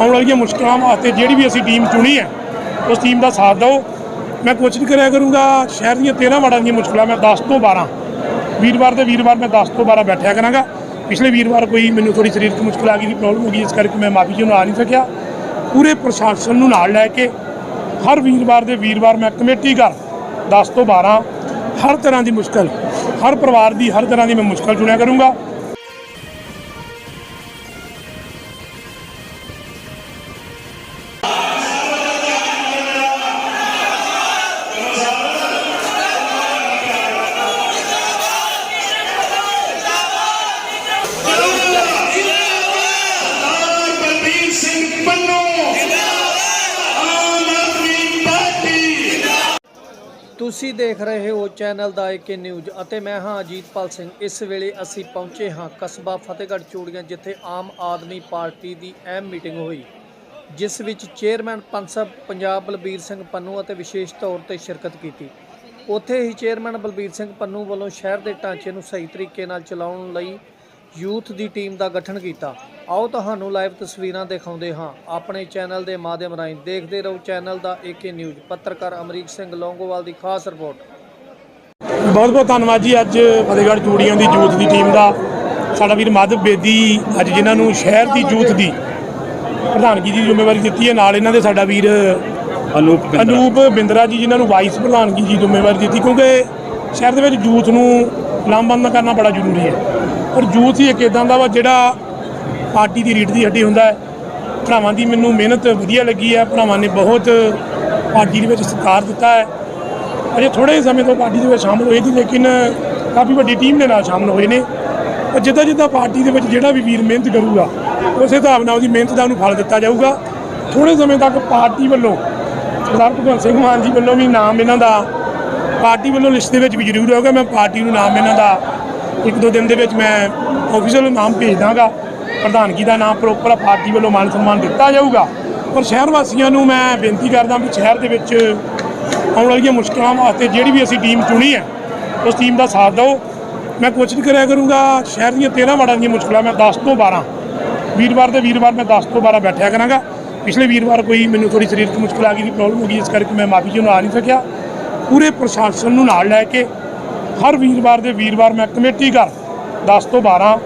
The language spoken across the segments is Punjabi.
ਆਉਣ ਵਾਲੀਆਂ ਮੁਸ਼ਕਲਾਂ ਵਾਸਤੇ ਜਿਹੜੀ ਵੀ ਅਸੀਂ ਟੀਮ ਚੁਣੀ ਹੈ, ਉਸ ਟੀਮ ਦਾ ਸਾਥ ਦਿਓ। ਮੈਂ ਕੋਸ਼ਿਸ਼ ਕਰਿਆ ਕਰੂੰਗਾ। ਸ਼ਹਿਰ ਦੀਆਂ 13 ਵਾਰਡਾਂ ਦੀਆਂ ਮੁਸ਼ਕਲਾਂ ਮੈਂ 10 ਤੋਂ 12 ਵੀਰਵਾਰ ਦੇ ਵੀਰਵਾਰ ਮੈਂ 10 ਤੋਂ 12 ਬੈਠਿਆ ਕਰਾਂਗਾ। ਪਿਛਲੇ ਵੀਰਵਾਰ ਕੋਈ ਮੈਨੂੰ ਥੋੜੀ ਸਰੀਰਕ ਮੁਸ਼ਕਲ ਆ ਗਈ ਦੀ ਪ੍ਰੋਬਲਮ ਹੋ ਗਈ, ਇਸ ਕਰਕੇ ਮੈਂ ਮਾਫੀ ਜੀ ਨੂੰ ਆ ਨਹੀਂ ਸਕਿਆ। ਪੂਰੇ ਪ੍ਰਸ਼ਾਸਨ ਨੂੰ ਨਾਲ ਲੈ ਕੇ ਹਰ ਵੀਰਵਾਰ ਦੇ ਵੀਰਵਾਰ ਮੈਂ ਕਮੇਟੀ ਘਰ 10 ਤੋਂ 12 ਹਰ ਤਰ੍ਹਾਂ ਦੀ ਮੁਸ਼ਕਲ, ਹਰ ਪਰਿਵਾਰ ਦੀ ਹਰ ਤਰ੍ਹਾਂ ਦੀ ਮੈਂ ਮੁਸ਼ਕਲ ਚੁਣਿਆ ਕਰੂੰਗਾ। ਤੁਸੀਂ ਦੇਖ ਰਹੇ ਹੋ ਚੈਨਲ ਦਾ ਏਕੇ ਨਿਊਜ਼ ਅਤੇ ਮੈਂ ਹਾਂ ਅਜੀਤਪਾਲ ਸਿੰਘ। ਇਸ ਵੇਲੇ ਅਸੀਂ ਪਹੁੰਚੇ ਹਾਂ ਕਸਬਾ ਫਤਿਹਗੜ੍ਹ ਚੂੜੀਆਂ, ਜਿੱਥੇ ਆਮ ਆਦਮੀ ਪਾਰਟੀ ਦੀ ਅਹਿਮ ਮੀਟਿੰਗ ਹੋਈ, ਜਿਸ ਵਿੱਚ ਚੇਅਰਮੈਨ ਪੰਸਬ ਪੰਜਾਬ ਬਲਬੀਰ ਸਿੰਘ ਪੰਨੂ ਅਤੇ ਵਿਸ਼ੇਸ਼ ਤੌਰ ਤੇ ਸ਼ਿਰਕਤ ਕੀਤੀ। ਉੱਥੇ ਹੀ ਚੇਅਰਮੈਨ ਬਲਬੀਰ ਸਿੰਘ ਪੰਨੂ ਵੱਲੋਂ ਸ਼ਹਿਰ ਦੇ ਢਾਂਚੇ ਨੂੰ ਸਹੀ ਤਰੀਕੇ ਨਾਲ ਚਲਾਉਣ ਲਈ ਯੂਥ ਦੀ ਟੀਮ ਦਾ ਗਠਨ ਕੀਤਾ। ਆਓ ਤੁਹਾਨੂੰ ਲਾਈਵ ਤਸਵੀਰਾਂ ਦਿਖਾਉਂਦੇ ਹਾਂ। ਆਪਣੇ ਚੈਨਲ ਦੇ ਮਾਧਿਅਮ ਰਾਹੀਂ ਦੇਖਦੇ ਰਹੋ। ਚੈਨਲ ਦਾ ਏਕੇ ਨਿਊਜ਼। ਪੱਤਰਕਾਰ ਅਮਰੀਕ ਸਿੰਘ ਲੌਂਗੋਵਾਲ ਦੀ ਖਾਸ ਰਿਪੋਰਟ। ਬਹੁਤ ਬਹੁਤ ਧੰਨਵਾਦ ਜੀ। ਅੱਜ ਫਤਿਹਗੜ੍ਹ ਚੂੜੀਆਂ ਦੀ ਯੂਥ ਦੀ ਟੀਮ ਦਾ ਸਾਡਾ ਵੀਰ ਮਾਧਵ ਬੇਦੀ ਅੱਜ ਜਿਨ੍ਹਾਂ ਨੂੰ ਸ਼ਹਿਰ ਦੀ ਯੂਥ ਦੀ ਪ੍ਰਧਾਨਗੀ ਦੀ ਜ਼ਿੰਮੇਵਾਰੀ ਦਿੱਤੀ ਹੈ। ਨਾਲ ਇਹਨਾਂ ਦੇ ਸਾਡਾ ਵੀਰ ਅਨੂਪ ਅਨੂਪ ਬਿੰਦਰਾ ਜੀ ਜਿਨ੍ਹਾਂ ਨੂੰ ਵਾਈਸ ਪ੍ਰਧਾਨਗੀ ਦੀ ਜ਼ਿੰਮੇਵਾਰੀ ਦਿੱਤੀ। ਕਿਉਂਕਿ ਸ਼ਹਿਰ ਦੇ ਵਿੱਚ ਯੂਥ ਨੂੰ ਲਾਮਬੰਦ ਕਰਨਾ ਬੜਾ ਜ਼ਰੂਰੀ ਹੈ। ਪਰ ਯੂਥ ਹੀ ਇੱਕ ਇਦਾਂ ਦਾ ਵਾ ਜਿਹੜਾ ਪਾਰਟੀ ਦੀ ਰੀੜ ਦੀ ਹੱਡੀ ਹੁੰਦਾ ਹੈ। ਭਰਾਵਾਂ ਦੀ ਮੈਨੂੰ ਮਿਹਨਤ ਵਧੀਆ ਲੱਗੀ ਹੈ। ਭਰਾਵਾਂ ਨੇ ਬਹੁਤ ਪਾਰਟੀ ਦੇ ਵਿੱਚ ਸਤਿਕਾਰ ਦਿੱਤਾ ਹੈ। ਅਜੇ ਥੋੜੇ ਸਮੇਂ ਤੋਂ ਪਾਰਟੀ ਦੇ ਵਿੱਚ ਸ਼ਾਮਲ ਹੋਏ ਸੀ ਲੇਕਿਨ ਕਾਫੀ ਵੱਡੀ ਟੀਮ ਦੇ ਨਾਲ ਸ਼ਾਮਲ ਹੋਏ ਨੇ। ਪਰ ਜਿੱਦਾਂ ਜਿੱਦਾਂ ਪਾਰਟੀ ਦੇ ਵਿੱਚ ਜਿਹੜਾ ਵੀ ਵੀਰ ਮਿਹਨਤ ਕਰੂਗਾ, ਉਸੇ ਹਿਸਾਬ ਨਾਲ ਉਹਦੀ ਮਿਹਨਤ ਦਾ ਉਹਨੂੰ ਫਲ ਦਿੱਤਾ ਜਾਊਗਾ। ਥੋੜੇ ਸਮੇਂ ਤੱਕ ਪਾਰਟੀ ਵੱਲੋਂ ਸਰਦਾਰ ਭਗਵੰਤ ਸਿੰਘ ਮਾਨ ਜੀ ਵੱਲੋਂ ਵੀ ਨਾਮ ਇਹਨਾਂ ਦਾ ਪਾਰਟੀ ਵੱਲੋਂ ਲਿਸਟ ਦੇ ਵਿੱਚ ਵੀ ਜ਼ਰੂਰ ਹੋਊਗਾ ਮੈਂ ਪਾਰਟੀ ਨੂੰ ਨਾਮ ਇਹਨਾਂ ਦਾ ਇੱਕ ਦੋ ਦਿਨ ਦੇ ਵਿੱਚ ਮੈਂ ਆਫੀਸ਼ੀਅਲ ਨਾਮ ਭੇਜ ਦਾਂਗਾ। ਪ੍ਰਧਾਨਗੀ ਦਾ ਨਾਮ ਪ੍ਰੋਪਰ ਪਾਰਟੀ ਵੱਲੋਂ ਮਾਨ ਸਨਮਾਨ ਦਿੱਤਾ ਜਾਊਗਾ। ਪਰ ਸ਼ਹਿਰ ਵਾਸੀਆਂ ਨੂੰ ਮੈਂ ਬੇਨਤੀ ਕਰਦਾ ਵੀ ਸ਼ਹਿਰ ਦੇ ਵਿੱਚ ਆਉਣ ਵਾਲੀਆਂ ਮੁਸ਼ਕਲਾਂ ਵਾਸਤੇ ਜਿਹੜੀ ਵੀ ਅਸੀਂ ਟੀਮ ਚੁਣੀ ਹੈ, ਉਸ ਟੀਮ ਦਾ ਸਾਥ ਦਿਓ। ਮੈਂ ਕੋਸ਼ਿਸ਼ ਕਰਿਆ ਕਰੂੰਗਾ, ਸ਼ਹਿਰ ਦੀਆਂ 13 ਵਾਰਡਾਂ ਦੀਆਂ ਮੁਸ਼ਕਲਾਂ ਮੈਂ 10 ਤੋਂ 12 ਵੀਰਵਾਰ ਦੇ ਵੀਰਵਾਰ ਮੈਂ 10 ਤੋਂ 12 ਬੈਠਿਆ ਕਰਾਂਗਾ। ਪਿਛਲੇ ਵੀਰਵਾਰ ਕੋਈ ਮੈਨੂੰ ਥੋੜੀ ਸਰੀਰਕ ਮੁਸ਼ਕਲ ਆ ਗਈ ਦੀ ਪ੍ਰੋਬਲਮ ਹੋ ਗਈ, ਇਸ ਕਰਕੇ ਮੈਂ ਮਾਫੀ ਜੀ ਨੂੰ ਆ ਨਹੀਂ ਸਕਿਆ। ਪੂਰੇ ਪ੍ਰਸ਼ਾਸਨ ਨੂੰ ਨਾਲ ਲੈ ਕੇ ਹਰ ਵੀਰਵਾਰ ਦੇ ਵੀਰਵਾਰ ਮੈਂ ਕਮੇਟੀ ਘਰ 10 ਤੋਂ 12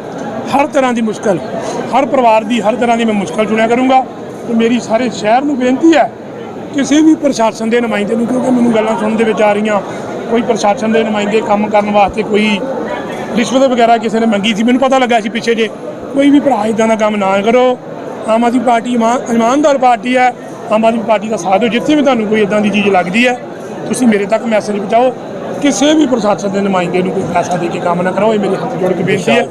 ਹਰ ਤਰ੍ਹਾਂ ਦੀ ਮੁਸ਼ਕਲ, ਹਰ ਪਰਿਵਾਰ ਦੀ ਹਰ ਤਰ੍ਹਾਂ ਦੀ ਮੈਂ ਮੁਸ਼ਕਲ ਚੁਣਿਆ ਕਰੂੰਗਾ ਤੇ ਮੇਰੀ ਸਾਰੇ ਸ਼ਹਿਰ ਨੂੰ ਬੇਨਤੀ ਹੈ ਕਿਸੇ ਵੀ ਪ੍ਰਸ਼ਾਸਨ ਦੇ ਨੁਮਾਇੰਦੇ ਨੂੰ, ਕਿਉਂਕਿ ਮੈਨੂੰ ਗੱਲਾਂ ਸੁਣਨ ਦੇ ਵਿੱਚ ਆ ਰਹੀਆਂ, ਕੋਈ ਪ੍ਰਸ਼ਾਸਨ ਦੇ ਨੁਮਾਇੰਦੇ ਕੰਮ ਕਰਨ ਵਾਸਤੇ ਕੋਈ ਰਿਸ਼ਵਤ ਵਗੈਰਾ ਕਿਸੇ ਨੇ ਮੰਗੀ ਸੀ, ਮੈਨੂੰ ਪਤਾ ਲੱਗਾ ਸੀ ਪਿੱਛੇ ਜੇ, ਕੋਈ ਵੀ ਭਰਾ ਇਦਾਂ ਦਾ ਕੰਮ ਨਾ ਕਰੋ। ਆਮ ਆਦਮੀ ਪਾਰਟੀ ਇਮਾਨ- ਇਮਾਨਦਾਰ ਪਾਰਟੀ ਹੈ, ਆਮ ਆਦਮੀ ਪਾਰਟੀ ਦਾ ਸਾਥ ਦਿਓ, ਜਿੱਥੇ ਵੀ ਤੁਹਾਨੂੰ ਕੋਈ ਇਦਾਂ ਦੀ ਚੀਜ਼ ਲੱਗਦੀ ਹੈ, ਤੁਸੀਂ ਮੇਰੇ ਤੱਕ ਮੈਸੇਜ ਪਹੁੰਚਾਓ। ਕਿਸੇ ਵੀ ਪ੍ਰਸ਼ਾਸਨ ਦੇ ਨੁਮਾਇੰਦੇ ਨੂੰ ਕੋਈ ਫੈਸਲਾ ਦੇ ਕੇ ਕੰਮ ਨਾ ਕਰੋ, ਇਹ ਮੇਰੇ ਹੱਥ ਜੋੜ ਕੇ ਬੇਨਤੀ ਹੈ।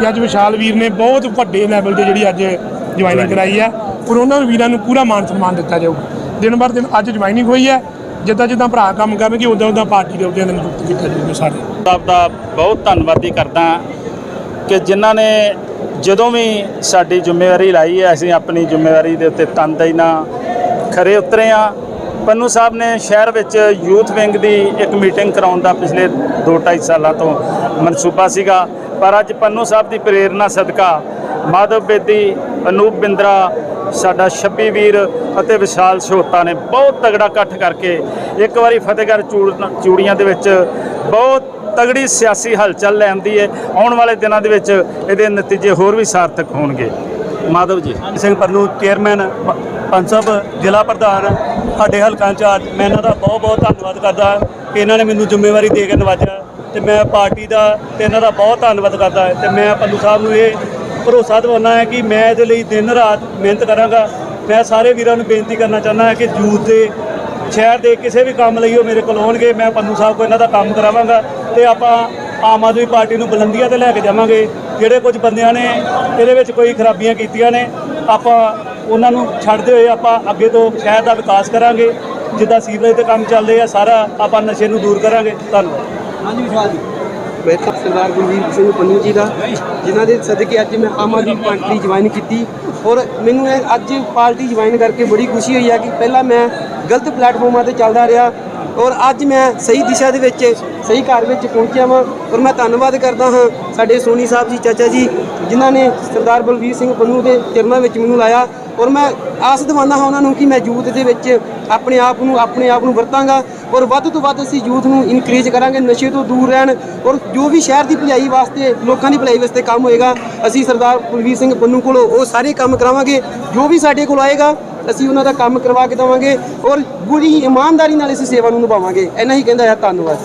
ਕਿ ਅੱਜ ਵਿਸ਼ਾਲ ਵੀਰ ਨੇ ਬਹੁਤ ਵੱਡੇ ਲੈਵਲ ਤੇ ਜਿਹੜੀ ਅੱਜ ਜੁਆਇਨਿੰਗ ਕਰਾਈ ਹੈ ਔਰ ਉਹਨਾਂ ਵੀਰਾਂ ਨੂੰ ਪੂਰਾ ਮਾਨ ਸਨਮਾਨ ਦਿੱਤਾ ਜਾਊਗਾ ਦਿਨ ਬਰ ਦਿਨ ਅੱਜ ਜੁਆਇਨਿੰਗ ਹੋਈ ਹੈ। ਜਿੱਦਾਂ ਜਿੱਦਾਂ ਭਰਾ ਕੰਮ ਕਰਨਗੇ ਉਦਾਂ ਉਦਾਂ ਪਾਰਟੀ ਦੇ ਅਹੁਦਿਆਂ ਦਾ ਨਿਯੁਕਤ ਕੀਤਾ ਜਾਊਗਾ ਸਾਰੇ। ਸਾਹਿਬ ਦਾ ਬਹੁਤ ਧੰਨਵਾਦੀ ਕਰਦਾ ਕਿ ਜਿਨ੍ਹਾਂ ਨੇ ਜਦੋਂ ਵੀ ਸਾਡੀ ਜ਼ਿੰਮੇਵਾਰੀ ਲਾਈ ਹੈ ਅਸੀਂ ਆਪਣੀ ਜ਼ਿੰਮੇਵਾਰੀ ਦੇ ਉੱਤੇ ਤਨਦੇਹੀ ਨਾਲ ਖਰੇ ਉਤਰੇ ਆ ਪੰਨੂ ਸਾਹਿਬ ਨੇ ਸ਼ਹਿਰ ਵਿੱਚ ਯੂਥ ਵਿੰਗ ਦੀ ਇੱਕ ਮੀਟਿੰਗ ਕਰਾਉਣ ਦਾ ਪਿਛਲੇ 2-2.5 ਸਾਲਾਂ ਤੋਂ ਮਨਸੂਬਾ ਸੀਗਾ। ਪਰ ਅੱਜ ਪੰਨੂ ਸਾਹਿਬ ਦੀ ਪ੍ਰੇਰਣਾ ਸਦਕਾ ਮਾਧਵ ਬੇਦੀ, ਅਨੂਪ ਬਿੰਦਰਾ, ਸਾਡਾ ਛੱਬੀ ਵੀਰ ਅਤੇ ਵਿਸ਼ਾਲ ਸਹੋਤਾ ਨੇ ਬਹੁਤ ਤਗੜਾ ਇਕੱਠ ਕਰਕੇ ਇੱਕ ਵਾਰੀ ਫਤਿਹਗੜ੍ਹ ਚੂੜ- ਚੂੜੀਆਂ ਦੇ ਵਿੱਚ ਬਹੁਤ ਤਗੜੀ ਸਿਆਸੀ ਹਲਚਲ ਲੈਂਦੀ ਹੈ ਆਉਣ ਵਾਲੇ ਦਿਨਾਂ ਦੇ ਵਿੱਚ ਇਹਦੇ ਨਤੀਜੇ ਹੋਰ ਵੀ ਸਾਰਥਕ ਹੋਣਗੇ। ਮਾਧਵ ਜੀ। ਸਿੰਘ ਪੰਨੂ ਚੇਅਰਮੈਨ ਪ- ਸਾਹਿਬ ਜ਼ਿਲ੍ਹਾ ਪ੍ਰਧਾਨ, ਸਾਡੇ ਹਲਕਾ ਇੰਚਾਰਜ ਮੈਂ ਇਹਨਾਂ ਦਾ ਬਹੁਤ ਬਹੁਤ ਧੰਨਵਾਦ ਕਰਦਾ ਕਿ ਇਹਨਾਂ ਨੇ ਮੈਨੂੰ ਜ਼ਿੰਮੇਵਾਰੀ ਦੇ ਕੇ ਨਵਾਜਿਆ। ਤੇ ਮੈਂ ਪਾਰਟੀ ਦਾ ਤੇ ਇਹਨਾਂ ਦਾ ਬਹੁਤ ਧੰਨਵਾਦ ਕਰਦਾ ਤੇ ਮੈਂ ਪੰਨੂ ਸਾਹਿਬ ਨੂੰ ਇਹ ਭਰੋਸਾ ਦਿਵਾਉਣਾ ਹੈ ਕਿ ਮੈਂ ਇਹਦੇ ਲਈ ਦਿਨ ਰਾਤ ਮਿਹਨਤ ਕਰਾਂਗਾ। ਮੈਂ ਸਾਰੇ ਵੀਰਾਂ ਨੂੰ ਬੇਨਤੀ ਕਰਨਾ ਚਾਹੁੰਦਾ ਹਾਂ ਕਿ ਯੂਥ ਦੇ, ਸ਼ਹਿਰ ਦੇ ਕਿਸੇ ਵੀ ਕੰਮ ਲਈ ਉਹ ਮੇਰੇ ਕੋਲ ਆਉਣਗੇ। ਮੈਂ ਪੰਨੂ ਸਾਹਿਬ ਕੋਲ ਇਹਨਾਂ ਦਾ ਕੰਮ ਕਰਾਵਾਂਗਾ ਤੇ ਆਪਾਂ ਆਮ ਆਦਮੀ ਪਾਰਟੀ ਨੂੰ ਬੁਲੰਦੀਆਂ ਤੇ ਲੈ ਕੇ ਜਾਵਾਂਗੇ। ਜਿਹੜੇ ਕੁਝ ਬੰਦਿਆਂ ਨੇ ਇਹਦੇ ਵਿੱਚ ਕੋਈ ਖਰਾਬੀਆਂ ਕੀਤੀਆਂ ਨੇ, ਆਪਾਂ ਉਹਨਾਂ ਨੂੰ ਛੱਡਦੇ ਹੋਏ ਆਪਾਂ ਅੱਗੇ ਤੋਂ ਸ਼ਹਿਰ ਦਾ ਵਿਕਾਸ ਕਰਾਂਗੇ। ਜਿੱਦਾਂ ਸੀਵਰੇਜ ਤੇ ਕੰਮ ਚੱਲਦੇ ਆ, ਸਾਰਾ ਆਪਾਂ ਨਸ਼ੇ ਨੂੰ ਦੂਰ ਕਰਾਂਗੇ। ਧੰਨਵਾਦ। ਹਾਂਜੀ ਵਿਸ਼ਾਲ ਜੀ। ਮੈਂ ਤਾਂ ਸਰਦਾਰ ਗੁਰਵੀਰ ਸਿੰਘ ਪੰਨੂ ਜੀ ਦਾ, ਜਿਨ੍ਹਾਂ ਦੇ ਸਦਕੇ ਅੱਜ ਮੈਂ ਆਮ ਆਦਮੀ ਪਾਰਟੀ ਜੁਆਇਨ ਕੀਤੀ। ਔਰ ਮੈਨੂੰ ਇਹ ਅੱਜ ਪਾਰਟੀ ਜੁਆਇਨ ਕਰਕੇ ਬੜੀ ਖੁਸ਼ੀ ਹੋਈ ਹੈ ਕਿ ਪਹਿਲਾਂ ਮੈਂ ਗਲਤ ਪਲੇਟਫਾਰਮਾਂ ਤੇ ਚੱਲਦਾ ਰਿਹਾ ਔਰ ਅੱਜ ਮੈਂ ਸਹੀ ਦਿਸ਼ਾ ਦੇ ਵਿੱਚ, ਸਹੀ ਘਰ ਵਿੱਚ ਪਹੁੰਚਿਆ ਵਾਂ। ਔਰ ਮੈਂ ਧੰਨਵਾਦ ਕਰਦਾ ਹਾਂ ਸਾਡੇ ਸੋਨੀ ਸਾਹਿਬ ਜੀ, ਚਾਚਾ ਜੀ, ਜਿਨ੍ਹਾਂ ਨੇ ਸਰਦਾਰ ਬਲਵੀਰ ਸਿੰਘ ਪੰਨੂ ਦੇ ਚਰਨਾਂ ਵਿੱਚ ਮੈਨੂੰ ਲਾਇਆ। ਔਰ ਮੈਂ ਆਸ ਦਿਵਾਉਂਦਾ ਹਾਂ ਉਹਨਾਂ ਨੂੰ ਕਿ ਮੈਂ ਯੂਥ ਦੇ ਵਿੱਚ ਆਪਣੇ ਆਪ ਨੂੰ, ਆਪਣੇ ਆਪ ਨੂੰ ਵਰਤਾਂਗਾ ਔਰ ਵੱਧ ਤੋਂ ਵੱਧ ਅਸੀਂ ਯੂਥ ਨੂੰ ਇਨਕਰੇਜ ਕਰਾਂਗੇ, ਨਸ਼ੇ ਤੋਂ ਦੂਰ ਰਹਿਣ ਔਰ ਜੋ ਵੀ ਸ਼ਹਿਰ ਦੀ ਭਲਾਈ ਵਾਸਤੇ, ਲੋਕਾਂ ਦੀ ਭਲਾਈ ਵਾਸਤੇ ਕੰਮ ਹੋਏਗਾ, ਅਸੀਂ ਸਰਦਾਰ ਕੁਲਵੀਰ ਸਿੰਘ ਪੰਨੂ ਕੋਲੋਂ ਉਹ ਸਾਰੇ ਕੰਮ ਕਰਾਵਾਂਗੇ, ਜੋ ਵੀ ਸਾਡੇ ਕੋਲ ਆਏਗਾ, ਅਸੀਂ ਉਹਨਾਂ ਦਾ ਕੰਮ ਕਰਵਾ ਕੇ ਦੇਵਾਂਗੇ ਔਰ ਬੜੀ ਇਮਾਨਦਾਰੀ ਨਾਲ ਇਸ ਸੇਵਾ ਨੂੰ ਨਿਭਾਵਾਂਗੇ। ਇੰਨਾ ਹੀ ਕਹਿੰਦਾ ਹੈ, ਧੰਨਵਾਦ।